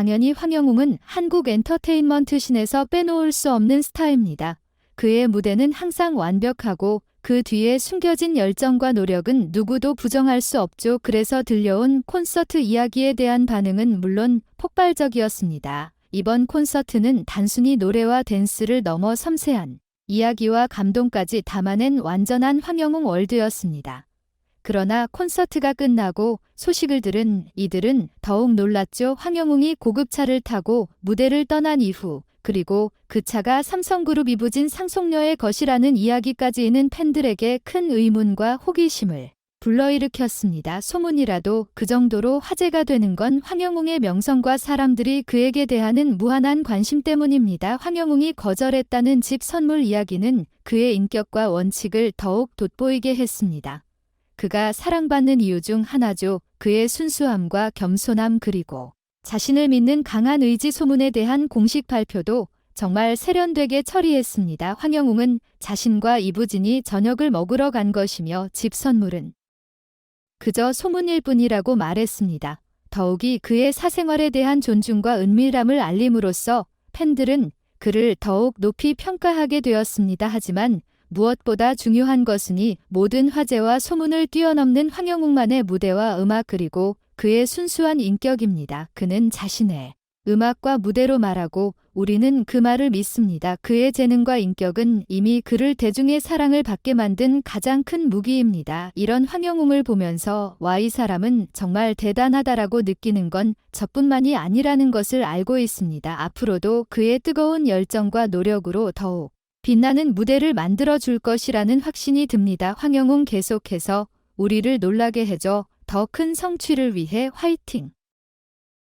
당연히 황영웅은 한국 엔터테인먼트 신에서 빼놓을 수 없는 스타입니다. 그의 무대는 항상 완벽하고 그 뒤에 숨겨진 열정과 노력은 누구도 부정할 수 없죠. 그래서 들려온 콘서트 이야기에 대한 반응은 물론 폭발적이었습니다. 이번 콘서트는 단순히 노래와 댄스를 넘어 섬세한 이야기와 감동까지 담아낸 완전한 황영웅 월드였습니다. 그러나 콘서트가 끝나고 소식을 들은 이들은 더욱 놀랐죠. 황영웅이 고급차를 타고 무대를 떠난 이후 그리고 그 차가 삼성그룹 이부진 상속녀의 것이라는 이야기까지는 팬들에게 큰 의문과 호기심을 불러일으켰습니다. 소문이라도 그 정도로 화제가 되는 건 황영웅의 명성과 사람들이 그에게 대하는 무한한 관심 때문입니다. 황영웅이 거절했다는 집 선물 이야기는 그의 인격과 원칙을 더욱 돋보이게 했습니다. 그가 사랑받는 이유 중 하나죠. 그의 순수함과 겸손함 그리고 자신을 믿는 강한 의지 소문에 대한 공식 발표도 정말 세련되게 처리했습니다. 황영웅은 자신과 이부진이 저녁을 먹으러 간 것이며 집 선물은 그저 소문일 뿐이라고 말했습니다. 더욱이 그의 사생활에 대한 존중과 은밀함을 알림으로써 팬들은 그를 더욱 높이 평가하게 되었습니다. 하지만 무엇보다 중요한 것은 이 모든 화제와 소문을 뛰어넘는 황영웅만의 무대와 음악 그리고 그의 순수한 인격입니다. 그는 자신의 음악과 무대로 말하고 우리는 그 말을 믿습니다. 그의 재능과 인격은 이미 그를 대중의 사랑을 받게 만든 가장 큰 무기입니다. 이런 황영웅을 보면서 와 이 사람은 정말 대단하다라고 느끼는 건 저뿐만이 아니라는 것을 알고 있습니다. 앞으로도 그의 뜨거운 열정과 노력으로 더욱 빛나는 무대를 만들어 줄 것이라는 확신이 듭니다. 황영웅 계속해서 우리를 놀라게 해줘 더 큰 성취를 위해 화이팅!